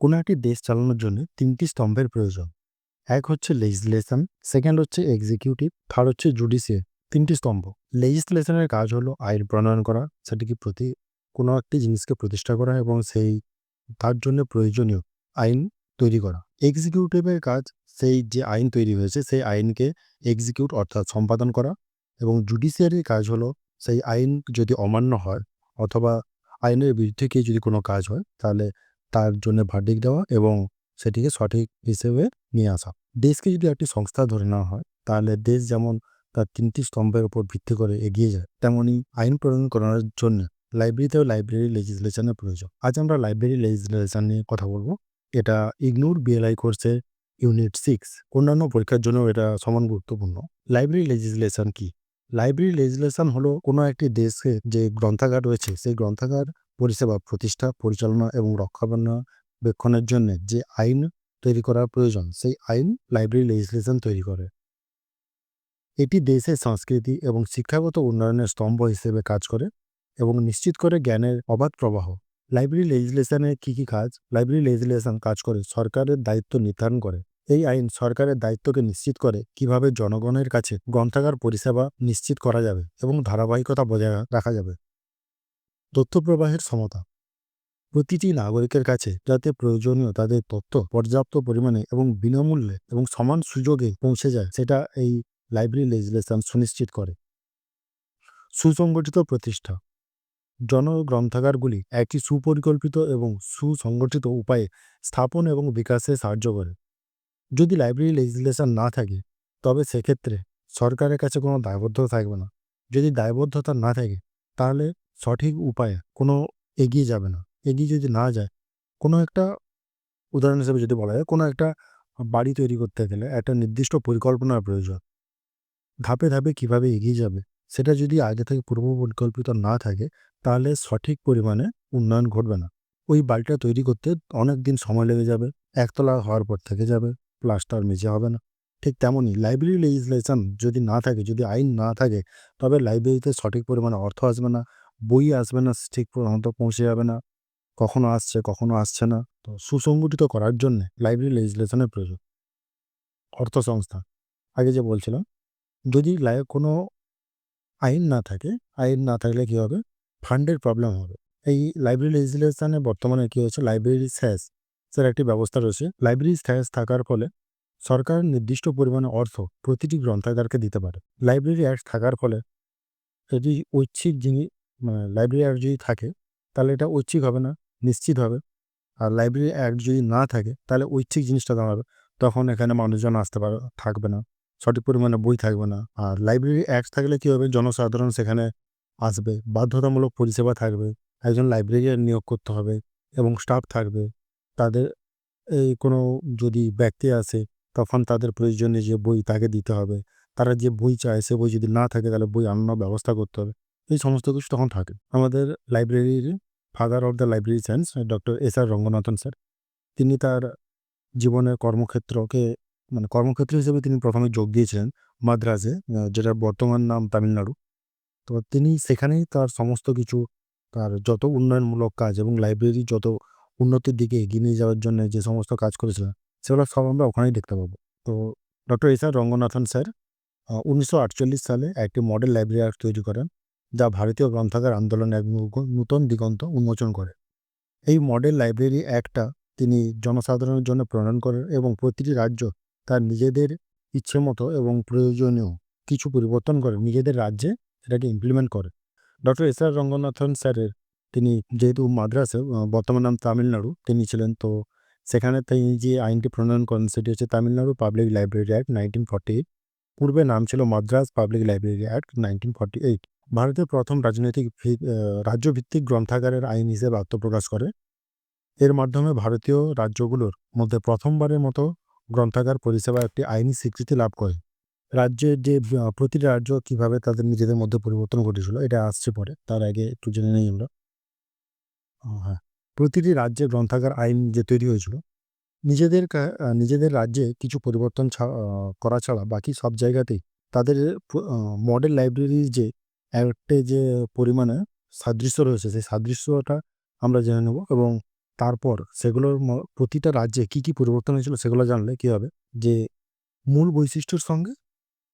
কোনো একটি দেশ চালানোর জন্য তিনটি স্তম্ভের প্রয়োজন। এক হচ্ছে লেজিসলেশন সেকেন্ড হচ্ছে এক্সিকিউটিভ থার্ড হচ্ছে জুডিশিয়াল তিনটি স্তম্ভ। লেজিসলেশনের কাজ হলো আইন প্রণয়ন করা, সেটিকে প্রতি, কোনো একটি জিনিসকে প্রতিষ্ঠা করা এবং সেই, তার জন্য প্রয়োজনীয় আইন তৈরি করা। এক্সিকিউটিভের কাজ সেই যে আইন তৈরি হয়েছে, সেই আইনকে এক্সিকিউট অর্থাৎ সম্পাদন করা এবং জুডিশিয়ারির কাজ হলো সেই আইন যদি অমান্য হয় অথবা আইনের বিরুদ্ধে গিয়ে যদি কোনো কাজ হয়, তাহলে তার জন্য ভার্ডিক দেওয়া এবং সেটিকে সঠিক হিসেবে নিয়ে আসা। দেশকে যদি একটি সংস্থা ধরে নেওয়া হয়, তাহলে দেশ যেমন তার তিনটি স্তম্ভের উপর ভিত্তি করে এগিয়ে যায়, তেমনি আইন প্রণয়ন করার জন্য লাইব্রেরিতেও লাইব্রেরি লেজিসলেশনের প্রয়োজন। আজ আমরা লাইব্রেরি লেজিসলেশন নিয়ে কথা বলব। এটা ইগনোর বিএলআই কোর্সে ইউনিট সিক্স অন্যান্য পরীক্ষার জন্য এটা সমান গুরুত্বপূর্ণ। লাইব্রেরি লেজিসলেশন কি? লাইব্রেরি লেজিসলেশন হলো কোনো একটি দেশে যে গ্রন্থাগার রয়েছে, সেই গ্রন্থাগার পরিষেবা, প্রতিষ্ঠা, পরিচালনা এবং রক্ষণাবেক্ষণের জন্য যে আইন তৈরি করার প্রয়োজন, সেই আইন লাইব্রেরি লেজিসলেশন তৈরি করে। এটি দেশের সংস্কৃতি এবং শিক্ষাগত উন্নয়নের স্তম্ভ হিসেবে কাজ করে এবং নিশ্চিত করে জ্ঞানের অবাধ প্রবাহ। লাইব্রেরি লেজিসলেশনের কী কী কাজ? লাইব্রেরি লেজিসলেশন কাজ করে, সরকারের দায়িত্ব নির্ধারণ করে। এই আইন সরকারের দায়িত্বকে নিশ্চিত করে কীভাবে জনগণের কাছে গ্রন্থাগার পরিষেবা নিশ্চিত করা যাবে এবং ধারাবাহিকতা বজায় রাখা যাবে। তথ্য প্রবাহের সমতা। প্রতিটি নাগরিকের কাছে যাতে প্রয়োজনীয় তাদের তথ্য পর্যাপ্ত পরিমাণে এবং বিনামূল্যে এবং সমান সুযোগে পৌঁছে যায়, সেটা এই লাইব্রেরি লেজিসলেশন সুনিশ্চিত করে। সুসংগঠিত প্রতিষ্ঠা। জনগ্রন্থাগারগুলি একটি সুপরিকল্পিত এবং সুসংগঠিত উপায়ে স্থাপন এবং বিকাশে সাহায্য করে। যদি লাইব্রেরি লেজিসলেশন না থাকে, তবে সেক্ষেত্রে সরকারের কাছে কোনো দায়বদ্ধতা থাকবে না। যদি দায়বদ্ধতা না থাকে, তাহলে সঠিক উপায়ে কোনো এগিয়ে যাবে না। এগিয়ে যদি না যায়, কোনো একটা উদাহরণ হিসেবে যদি বলা যায়, কোনো একটা বাড়ি তৈরি করতে গেলে একটা নির্দিষ্ট পরিকল্পনার প্রয়োজন। ধাপে ধাপে কীভাবে এগিয়ে যাবে, সেটা যদি আগে থেকে পূর্ব পরিকল্পিত না থাকে, তাহলে সঠিক পরিমাণে উন্নয়ন ঘটবে না। ওই বাড়িটা তৈরি করতে অনেক দিন সময় লেগে যাবে, একতলা হওয়ার পর থেকে যাবে, প্লাস্টার মেঝে হবে না। ঠিক তেমনই লাইব্রেরি লেজিসলেশন যদি না থাকে, যদি আইন না থাকে, তবে লাইব্রেরিতে সঠিক পরিমাণে অর্থ আসবে না বই আসবে না, ঠিক মতো পৌঁছে যাবে না। কখনো আসছে কখনো আসছে না। তো সুসংগঠিত করার জন্য লাইব্রেরি লেজিসলেশনের প্রয়োজন। অর্থ সংস্থা। আগে যে বলছিলাম, যদি লাই, কোনো আইন না থাকে, আইন না থাকলে কী হবে? ফান্ডের প্রবলেম হবে। এই লাইব্রেরি লেজিসলেশনে বর্তমানে কী হচ্ছে লাইব্রেরি স্যাস স্যার একটি ব্যবস্থা রয়েছে। লাইব্রেরি স্যাস থাকার ফলে সরকার নির্দিষ্ট পরিমাণে অর্থ প্রতিটি গ্রন্থাগারকে দিতে পারে। লাইব্রেরি অ্যাক্ট থাকার ফলে এটি ঐচ্ছিক যিনি মানে লাইব্রেরি অ্যাক্ট যদি থাকে, তাহলে এটা ঐচ্ছিক হবে না, নিশ্চিত হবে। আর লাইব্রেরি অ্যাক্ট যদি না থাকে, তাহলে ঐচ্ছিক জিনিসটা দাঁড়াবে। তখন এখানে মানুষজন আসতে পারে, থাকবে না। সঠিক পরিমাণে বই থাকবে না। আর লাইব্রেরি অ্যাক্ট থাকলে কী হবে? জনসাধারণ সেখানে আসবে। বাধ্যতামূলক পরিষেবা থাকবে। একজন লাইব্রেরিয়ান নিয়োগ করতে হবে এবং স্টাফ থাকবে। তাদের এই কোনো যদি ব্যক্তি আসে, তখন তাদের প্রয়োজনে যে বই তাকে দিতে হবে। তারা যে বই চায়, সে বই যদি না থাকে, তাহলে বই আনানোর ব্যবস্থা করতে হবে। এই সমস্ত কিছু তখন থাকে। আমাদের লাইব্রেরির father of the library science doctor S R Ranganathan sir তিনি তার জীবনের কর্মক্ষেত্রকে মানে কর্মক্ষেত্র হিসেবে তিনি প্রথমে যোগ দিয়েছিলেন মাদ্রাজে যেটার বর্তমান নাম তামিলনাড়ু। তো তিনি সেখানেই তার সমস্ত কিছু, তার যত উন্নয়নমূলক কাজ এবং লাইব্রেরি যত উন্নতির দিকে এগিয়ে নিয়ে যাওয়ার জন্য যে সমস্ত কাজ করেছিলেন, সেগুলো সব আমরা ওখানেই দেখতে পাবো। তো doctor S R Ranganathan sir উনিশশো আটচল্লিশ সালে একটি মডেল লাইব্রেরি অ্যাক্ট তৈরি করেন। যা ভারতীয় গ্রন্থাগার আন্দোলনের এক নূতন দিগন্ত উন্মোচন করে। এই মডেল লাইব্রেরি অ্যাক্টটা তিনি জনসাধারণের জন্য প্রণয়ন করেন এবং প্রতিটি রাজ্য তার নিজেদের ইচ্ছে মতো এবং প্রয়োজনীয় কিছু পরিবর্তন করে নিজেদের রাজ্যে সেটাকে ইমপ্লিমেন্ট করে। ডক্টর এস আর রঙ্গনাথন স্যারের তিনি যেহেতু মাদ্রাসে বর্তমান নাম তামিলনাড়ু, তিনি ছিলেন তো সেখানে তিনি যে আইনটি প্রণয়ন করেন সেটি হচ্ছে Tamil Nadu public library act nineteen forty eight পূর্বে নাম ছিল Madras public library act nineteen forty eight ভারতের প্রথম রাজনৈতিক রাজ্যভিত্তিক গ্রন্থাগারের আইন হিসেবে আত্মপ্রকাশ করে। এর মাধ্যমে ভারতীয় রাজ্যগুলোর মধ্যে প্রথমবারের মতো গ্রন্থাগার পরিষেবা একটি আইনি স্বীকৃতি লাভ করে। রাজ্যের যে প্রতিটি রাজ্য কীভাবে তাদের নিজেদের মধ্যে পরিবর্তন ঘটেছিল, এটা আসছে পরে, তার আগে একটু জেনে নেই আমরা। হ্যাঁ। প্রতিটি রাজ্যে গ্রন্থাগার আইন যে তৈরি হয়েছিল, নিজেদের নিজেদের রাজ্যে কিছু পরিবর্তন করা ছাড়া বাকি সব জায়গাতেই তাদের মডেল লাইব্রেরির যে একটা যে পরিমাণে সাদৃশ্য রয়েছে সেই সাদৃশ্যটা আমরা জেনে নেব এবং তারপর সেগুলোর প্রতিটা রাজ্যে কী, কী পরিবর্তন হয়েছিল সেগুলো জানলে কী হবে যে মূল বৈশিষ্ট্যর সঙ্গে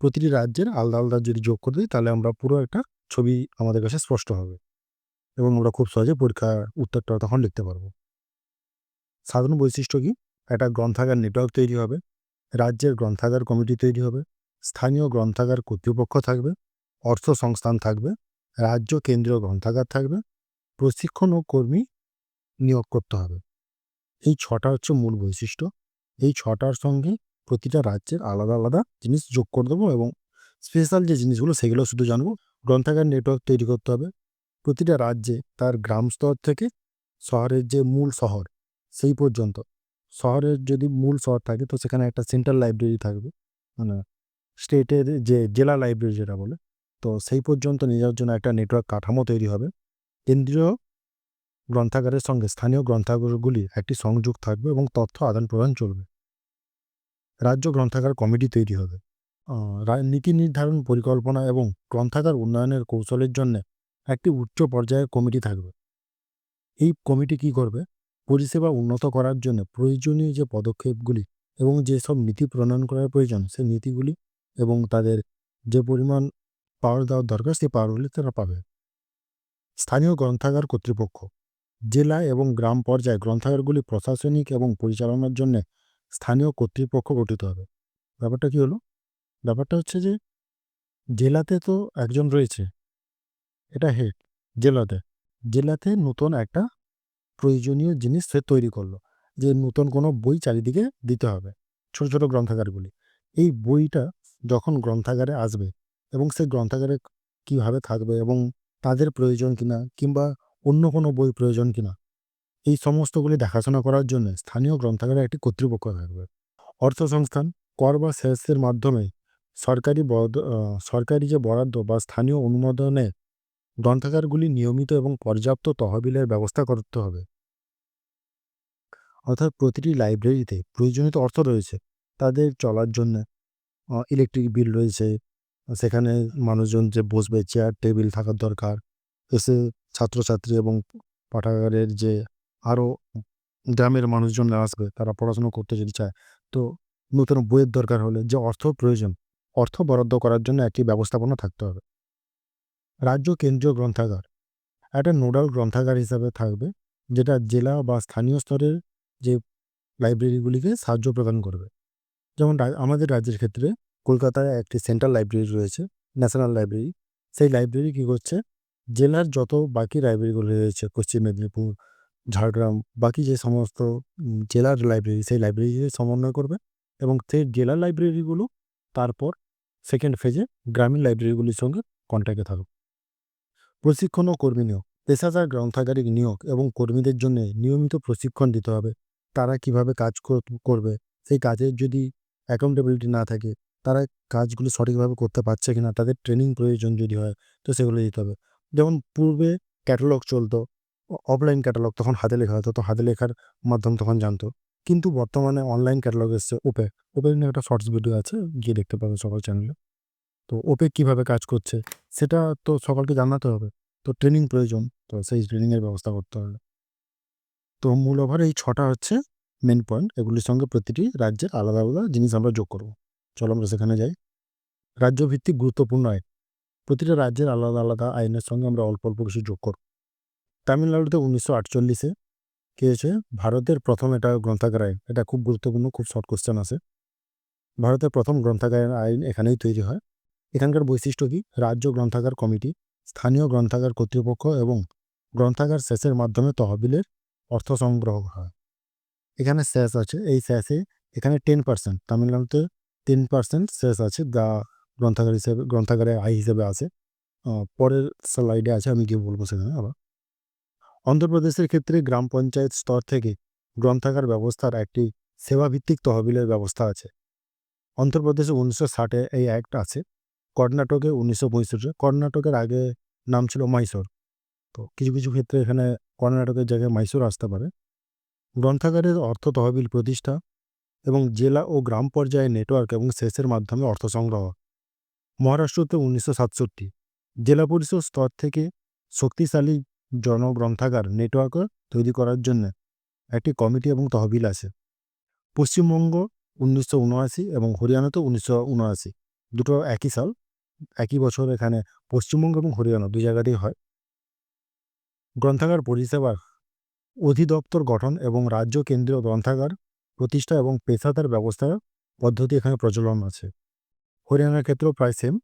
প্রতিটি রাজ্যের আলাদা, আলাদা যদি যোগ করে দিই তাহলে আমরা পুরো একটা ছবি আমাদের কাছে স্পষ্ট হবে এবং আমরা খুব সহজে পরীক্ষার উত্তরটা তখন লিখতে পারব। সাধারণ বৈশিষ্ট্য কী? একটা গ্রন্থাগার নেটওয়ার্ক তৈরি হবে, রাজ্যের গ্রন্থাগার কমিটি তৈরি হবে, স্থানীয় গ্রন্থাগার কর্তৃপক্ষ থাকবে, অর্থ সংস্থান থাকবে, রাজ্য কেন্দ্রীয় গ্রন্থাগার থাকবে, প্রশিক্ষণ ও কর্মী নিয়োগ করতে হবে। এই ছটা হচ্ছে মূল বৈশিষ্ট্য। এই ছটার সঙ্গে প্রতিটা রাজ্যের আলাদা, আলাদা জিনিস যোগ করে দেবো এবং স্পেশাল যে জিনিসগুলো সেগুলো শুধু জানব। গ্রন্থাগার নেটওয়ার্ক তৈরি করতে হবে। প্রতিটা রাজ্যে তার গ্রাম স্তর থেকে শহরের যে মূল শহর সেই পর্যন্ত শহরের যদি মূল শহর থাকে তো সেখানে একটা সেন্ট্রাল লাইব্রেরি থাকবে মানে স্টেটের যে জেলা লাইব্রেরি যেটা বলে তো সেই পর্যন্ত নিয়ে যাওয়ার জন্য একটা নেটওয়ার্ক কাঠামো তৈরি হবে। কেন্দ্রীয় গ্রন্থাগারের সঙ্গে স্থানীয় গ্রন্থাগারগুলি একটি সংযোগ থাকবে এবং তথ্য আদান প্রদান চলবে। রাজ্য গ্রন্থাগার কমিটি তৈরি হবে। নীতি নির্ধারণ পরিকল্পনা এবং গ্রন্থাগার উন্নয়নের কৌশলের জন্য একটি উচ্চ পর্যায়ের কমিটি থাকবে। এই কমিটি কি করবে? পরিষেবা উন্নত করার জন্য প্রয়োজনীয় যে পদক্ষেপগুলি এবং যেসব নীতি প্রণয়ন করার প্রয়োজন সেই নীতিগুলি এবং তাদের যে পরিমাণ পাওয়ার দেওয়ার দরকার, সেই পাওয়ারগুলি তারা পাবে। স্থানীয় গ্রন্থাগার কর্তৃপক্ষ, জেলা এবং গ্রাম পর্যায়ে গ্রন্থাগারগুলি প্রশাসনিক এবং পরিচালনার জন্য স্থানীয় কর্তৃপক্ষ গঠিত হবে। ব্যাপারটা কি হলো? ব্যাপারটা হচ্ছে যে, জেলাতে তো একজন রয়েছে, এটা হেড, জেলাতে। জেলাতে নতুন একটা প্রয়োজনীয় জিনিস সে তৈরি করল, যে নতুন কোনো বই চারিদিকে দিতে হবে, ছোট ছোট গ্রন্থাগারগুলি। এই বইটা যখন গ্রন্থাগারে আসবে এবং সেই গ্রন্থাগারে কীভাবে থাকবে এবং তাদের প্রয়োজন কিনা কিংবা অন্য কোনো বই প্রয়োজন কিনা। এই সমস্তগুলি দেখাশোনা করার জন্য স্থানীয় গ্রন্থাগারে একটি কর্তৃপক্ষ থাকবে। অর্থ সংস্থান কর বা সেসের মাধ্যমে সরকারি সরকারি যে বরাদ্দ বা স্থানীয় অনুমোদনে গ্রন্থাগারগুলি নিয়মিত এবং পর্যাপ্ত তহবিলের ব্যবস্থা করতে হবে। অর্থাৎ প্রতিটি লাইব্রেরিতে প্রয়োজনীয় অর্থ রয়েছে। তাদের চলার জন্য ইলেকট্রিক বিল রয়েছে সেখানে মানুষজন যে বসবে চেয়ার টেবিল থাকার দরকার। এসে ছাত্রছাত্রী এবং পাঠাগারের যে আরও গ্রামের মানুষজন আসবে, তারা পড়াশুনো করতে যদি চায়। তো নতুন বইয়ের দরকার হলে যে অর্থ প্রয়োজন, অর্থ বরাদ্দ করার জন্য একটি ব্যবস্থাপনা থাকতে হবে। রাজ্য কেন্দ্রীয় গ্রন্থাগার, একটা নোডাল গ্রন্থাগার হিসাবে থাকবে, যেটা জেলা বা স্থানীয় স্তরের যে লাইব্রেরিগুলিকে সাহায্য প্রদান করবে। যেমন আমাদের রাজ্যের ক্ষেত্রে কলকাতায় একটি সেন্ট্রাল লাইব্রেরি রয়েছে, ন্যাশনাল লাইব্রেরি। সেই লাইব্রেরি কী করছে? জেলার যত বাকি লাইব্রেরিগুলো রয়েছে, পশ্চিম মেদিনীপুর, ঝাড়গ্রাম, বাকি যে সমস্ত জেলার লাইব্রেরি, সেই লাইব্রেরি সমন্বয় করবে এবং সেই জেলার লাইব্রেরিগুলো তারপর সেকেন্ড ফেজে গ্রামীণ লাইব্রেরিগুলির সঙ্গে কন্ট্যাক্টে থাকবে প্রশিক্ষণ ও কর্মী নিয়োগ। পেশাদার গ্রন্থাগারিক নিয়োগ এবং কর্মীদের জন্য নিয়মিত প্রশিক্ষণ দিতে হবে। তারা কীভাবে কাজ করবে? সেই কাজের যদি অ্যাকাউন্টেবিলিটি না থাকে তারা কাজগুলো সঠিকভাবে করতে পারছে কিনা, তাদের ট্রেনিং প্রয়োজন যদি হয়, তো সেগুলো দিতে হবে। যেমন পূর্বে ক্যাটালগ চলতো অফলাইন ক্যাটালগ তখন হাতে লেখা হতো, তো হাতে লেখার মাধ্যম তখন জানতো। কিন্তু বর্তমানে অনলাইন ক্যাটালগ এসছে ওপে ওপে নিয়ে একটা শর্টস ভিডিও আছে, গিয়ে দেখতে পাবে সকাল চ্যানেলে তো ওপে কীভাবে কাজ করছে, সেটা তো সকলকে জানাতে হবে। তো ট্রেনিং প্রয়োজন, তো সেই ট্রেনিংয়ের ব্যবস্থা করতে হবে। তো মূল ওভার এই ছটা হচ্ছে মেন পয়েন্ট এগুলির সঙ্গে প্রতিটি রাজ্যের আলাদা আলাদা জিনিস আমরা যোগ করব। চলো আমরা সেখানে যাই। রাজ্যভিত্তিক গুরুত্বপূর্ণ আইন। প্রতিটা রাজ্যের আলাদা আলাদা আইনের সঙ্গে আমরা অল্প অল্প কিছু যোগ করব। তামিলনাড়ুতে উনিশশো আটচল্লিশে কী হয়েছে? ভারতের প্রথম এটা গ্রন্থাগার আইন। এটা খুব গুরুত্বপূর্ণ, খুব শর্ট কোশ্চেন আছে। ভারতের প্রথম গ্রন্থাগার আইন এখানেই তৈরি হয়। এখানকার বৈশিষ্ট্য কী? রাজ্য গ্রন্থাগার কমিটি, স্থানীয় গ্রন্থাগার কর্তৃপক্ষ এবং গ্রন্থাগার শেষের মাধ্যমে তহবিলের অর্থ সংগ্রহ হয়। এখানে শেষ আছে। এই শেষে এখানে টেন পার্সেন্ট তামিলনাড়ুতে টেন পার্সেন্ট শেষ আছে, যা গ্রন্থাগার হিসেবে, গ্রন্থাগারে আয় হিসেবে আছে। পরের স্লাইডে আছে, আমি গিয়ে বলব সেখানে আবার। অন্ধ্রপ্রদেশের ক্ষেত্রে গ্রাম পঞ্চায়েত স্তর থেকে গ্রন্থাগার ব্যবস্থার একটি সেবাভিত্তিক তহবিলের ব্যবস্থা আছে। অন্ধ্রপ্রদেশে উনিশশো ষাটে এই অ্যাক্ট আছে। কর্ণাটকে উনিশশো পঁয়ষট্টি কর্ণাটকের আগে নাম ছিল মাইসোর। তো কিছু কিছু ক্ষেত্রে এখানে কর্ণাটকের জায়গায় মাইসোর আসতে পারে। গ্রন্থাগারের অর্থ তহবিল প্রতিষ্ঠা এবং জেলা ও গ্রাম পর্যায়ে নেটওয়ার্ক এবং শেষের মাধ্যমে অর্থ সংগ্রহ। মহারাষ্ট্রতে উনিশশো সাতষট্টি। জেলা পরিষদ স্তর থেকে শক্তিশালী জনগ্রন্থাগার নেটওয়ার্ক তৈরি করার জন্য একটি কমিটি এবং তহবিল আছে। পশ্চিমবঙ্গ উনিশশো উনআশি এবং হরিয়ানাতেও উনিশশো উনআশি। দুটো একই সাল, একই বছর এখানে পশ্চিমবঙ্গ এবং হরিয়ানা দুই জায়গাতেই হয়। গ্রন্থাগার পরিষেবার অধিদপ্তর গঠন এবং রাজ্য কেন্দ্রীয় গ্রন্থাগার প্রতিষ্ঠা এবং পেশাদার ব্যবস্থার পদ্ধতি এখানে প্রচলন আছে। হরিয়ানার ক্ষেত্রেও প্রায় সেম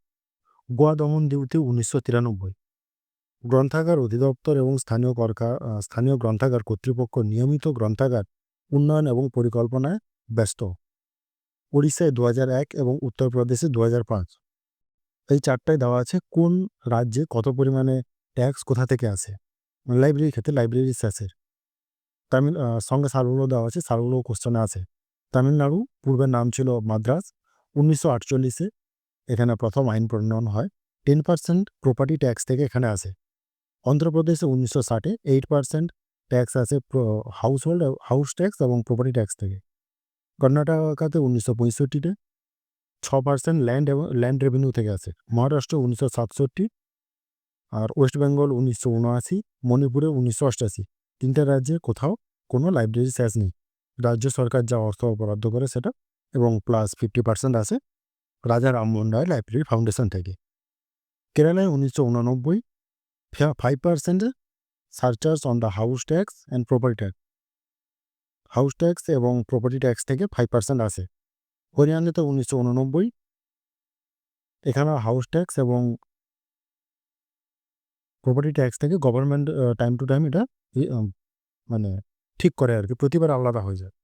গোয়া দমন ডিউটি উনিশশো তিরানব্বই। গ্রন্থাগার অধিদপ্তর এবং স্থানীয় করকা আহ, স্থানীয় গ্রন্থাগার কর্তৃপক্ষ নিয়মিত গ্রন্থাগার উন্নয়ন এবং পরিকল্পনায় ব্যস্ত। উড়িষ্যায় দু এক এবং উত্তরপ্রদেশে দু পাঁচ। এই চারটায় দেওয়া আছে কোন রাজ্যে কত পরিমাণে ট্যাক্স কোথা থেকে আসে। লাইব্রেরির ক্ষেত্রে লাইব্রেরি শেষের। তামিল সঙ্গে সালগুলো দেওয়া আছে সালগুলো কোশ্চেনে আছে। তামিলনাড়ু, পূর্বের নাম ছিল মাদ্রাস উনিশশো আটচল্লিশে এখানে প্রথম আইন প্রণয়ন হয়। টেন পার্সেন্ট প্রপার্টি ট্যাক্স থেকে এখানে আসে। অন্ধ্রপ্রদেশে উনিশশো ষাটে এইট পার্সেন্ট ট্যাক্স আছে হাউস হোল্ড হাউস ট্যাক্স এবং প্রপার্টি ট্যাক্স থেকে। কর্ণাটকাতে উনিশশো পঁয়ষট্টিতে ছ পার্সেন্ট ল্যান্ড এবং ল্যান্ড রেভিনিউ থেকে আসে। মহারাষ্ট্র উনিশশো সাতষট্টি আর ওয়েস্ট বেঙ্গল উনিশশো উনআশি, মণিপুরে উনিশশো অষ্টাশি। তিনটে রাজ্যে কোথাও কোনো লাইব্রেরি শেষ নেই। রাজ্য সরকার যা অর্থ বরাদ্দ করে সেটা এবং প্লাস ফিফটি পার্সেন্ট আছে রাজা রামমোহন রায় লাইব্রেরি ফাউন্ডেশন থেকে। কেরালায় উনিশশো উনানব্বই five percent surcharge on the house tax and property tax house tax এবং প্রপার্টি ট্যাক্স থেকে ফাইভ পার্সেন্ট আসে হরিয়ানাতে উনিশশো উননব্বই। এখানে হাউস ট্যাক্স এবং প্রপার্টি ট্যাক্স থেকে গভর্নমেন্ট টাইম টু টাইম এটা মানে ঠিক করে আর কি, প্রতিবার আলাদা হয়ে যায়।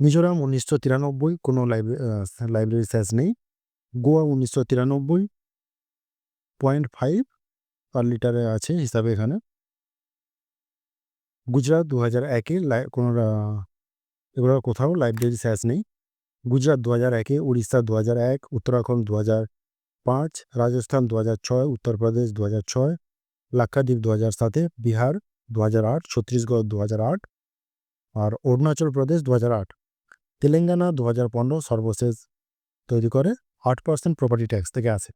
মিজোরাম উনিশশো তিরানব্বই, কোনো লাইব্রেরি লাইব্রেরি শেষ নেই। গোয়া উনিশশো তিরানব্বই পয়েন্ট ফাইভ পার লিটারে আছে হিসাবে এখানে। গুজরাট দু হাজার একে কোনো এগুলো কোথাও লাইব্রেরি শেষ নেই। গুজরাট দু হাজার একে, উড়িষ্যা দু হাজার এক, উত্তরাখণ্ড দু হাজার পাঁচ, রাজস্থান দু হাজার ছয়, উত্তরপ্রদেশ দু হাজার ছয়, লাক্ষাদ্বীপ দু হাজার সাতে, বিহার দু হাজার আট, ছত্তিশগড় দু হাজার আট আর অরুণাচল প্রদেশ দু হাজার আট। তেলেঙ্গানা দু হাজার পনেরো সর্বশেষ তৈরি করে আট পার্সেন্ট প্রপার্টি ট্যাক্স থেকে আসে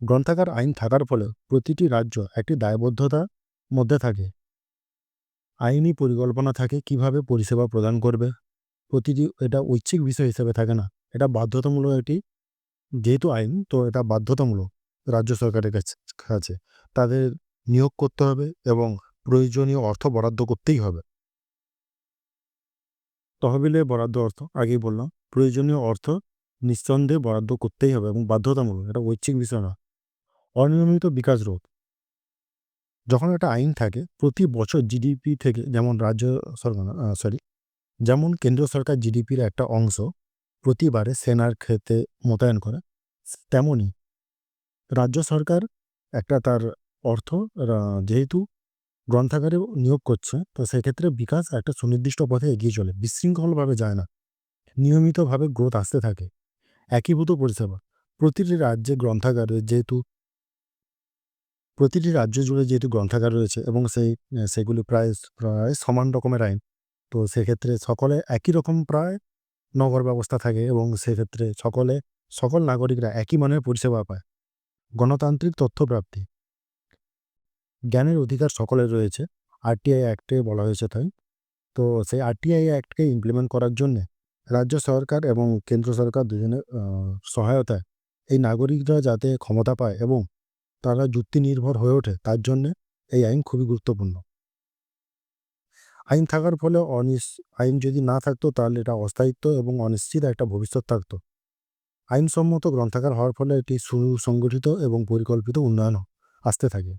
গ্রন্থাগার আইন থাকার ফলে প্রতিটি রাজ্য একটি দায়বদ্ধতার মধ্যে থাকে। আইনি পরিকল্পনা থাকে কীভাবে পরিষেবা প্রদান করবে। প্রতিটি এটা ঐচ্ছিক বিষয় হিসেবে থাকে না। এটা বাধ্যতামূলক একটি যেহেতু আইন, তো এটা বাধ্যতামূলক। রাজ্য সরকারের কাছে কাছে। তাদের নিয়োগ করতে হবে এবং প্রয়োজনীয় অর্থ বরাদ্দ করতেই হবে। তহবিলে বরাদ্দ অর্থ, আগেই বললাম, প্রয়োজনীয় অর্থ নিঃসন্দেহে বরাদ্দ করতেই হবে এবং বাধ্যতামূলক, এটা ঐচ্ছিক বিষয় না অনিয়মিত বিকাশ রোধ। যখন একটা আইন থাকে, প্রতি বছর জিডিপি থেকে, যেমন রাজ্য সরকার সরি যেমন কেন্দ্র সরকার জিডিপির একটা অংশ প্রতিবারে সেনার ক্ষেত্রে মোতায়েন করে, তেমনই রাজ্য সরকার একটা তার অর্থ যেহেতু গ্রন্থাগারে নিয়োগ করছে, তো সেক্ষেত্রে বিকাশ একটা সুনির্দিষ্ট পথে এগিয়ে চলে, বিশৃঙ্খলভাবে যায় না। নিয়মিতভাবে গ্রোথ আসতে থাকে। একীভূত পরিষেবা। প্রতিটি রাজ্যে গ্রন্থাগারে যেহেতু প্রতিটি রাজ্য জুড়ে যেহেতু গ্রন্থাগার রয়েছে এবং সেই, সেগুলি প্রায় প্রায় সমান রকমের আইন, তো সেক্ষেত্রে সকলে একই রকম প্রায় নগর ব্যবস্থা থাকে এবং সেক্ষেত্রে সকলে, সকল নাগরিকরা একই মানের পরিষেবা পায়। গণতান্ত্রিক তথ্য প্রাপ্তি জ্ঞানের অধিকার সকলের রয়েছে। আরটিআই অ্যাক্টে বলা হয়েছে তাই। তো সেই আরটিআই অ্যাক্টকে ইমপ্লিমেন্ট করার জন্য রাজ্য সরকার এবং কেন্দ্র সরকার দুজনের সহায়তায় এই নাগরিকরা যাতে ক্ষমতা পায় এবং তারা যুক্তি নির্ভর হয়ে ওঠে তার জন্যে এই আইন খুবই গুরুত্বপূর্ণ। আইন থাকার ফলে অনিস, আইন যদি না থাকতো তাহলে এটা অস্থায়িত্ব এবং অনিশ্চিত একটা ভবিষ্যৎ থাকতো। আইনসম্মত গ্রন্থাগার হওয়ার ফলে এটি সুসংগঠিত এবং পরিকল্পিত উন্নয়ন আসতে থাকে।